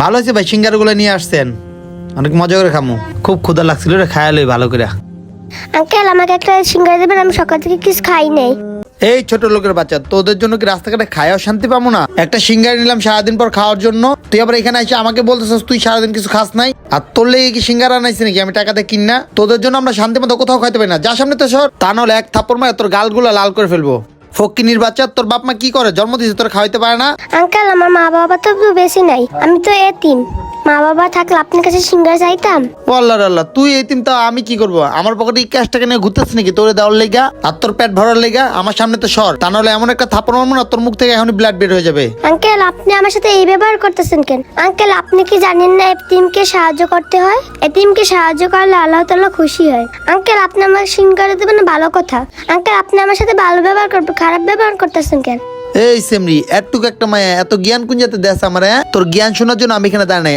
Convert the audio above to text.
ভালো হয়েছে ভাই সিঙ্গারগুলো নিয়ে আসছেন। অনেক মজা করে খামু। খুব ক্ষুধা লাগছিল রে ভালো করে আঙ্কেল আমাকে একটা সিঙ্গারা দেবেন আমি সকাল থেকে কিছু খাই নাই। এই ছোট লোকের বাচ্চা তোদের জন্য কি রাস্তাঘাটে খায়াও শান্তি পাবো না? একটা সিঙ্গার নিলাম সারাদিন পর খাওয়ার জন্য। তুই আবার এখানে এসে আমাকে বলতেছিস তুই সারাদিন কিছু খাস নাই। আর তোর লেগে কি সিঙ্গারা আনাইছি নাকি? আমি টাকাতে কিন না। তোদের জন্য আমরা শান্তি মতো কোথাও খাইতে পারি না। যা সামনে তো সর। তা নাহলে এক থাপ্পড় মারে তোর গালগুলো লাল করে ফেলব। ফকিনির বাচ্চা তোর বাপ মা কি করে? জন্ম দিয়েছে, তোর খাওয়াইতে পারে না? আঙ্কেল, আমার মা বাবা তো বেশি নাই। আমি তো এতিম। মা বাবা থাকলে আপনার কাছে সিঙ্গারা চাইতাম। ও আল্লাহ রে আল্লাহ তুই তা আমি কি করব? আমার পকেটে ক্যাশ টাকা নিয়ে ঘুরতেছিস নাকি? তোরে দেওয়ার লেগা আর তোর পেট ভরার লেগা আমার সামনে তো সর। তা নাহলে এমন একটা থাপ্পড় মারবো না তোর মুখ থেকে এখনই ব্লাড বের হয়ে যাবে। আঙ্কেল আপনি আমার সাথে এই ব্যবহার করতেছেন কেন? আঙ্কেল আপনি কি জানেন না এতিমকে সাহায্য করতে হয়? এতিমকে সাহায্য করলে আল্লাহ তাআলা খুশি হয়। আঙ্কেল আপনি আমার সিঙ্গারা দেবেন ভালো কথা। আঙ্কেল আপনি আমার সাথে ভালো ব্যবহার করবেন খারাপ ব্যবহার করতেছেন কেন? এই সেমরি এতটুকু একটা মায়া এত জ্ঞান কোন যাতে দেশ আমার হ্যাঁ? তোর জ্ঞান শোনার জন্য আমি এখানে দাঁড়াই।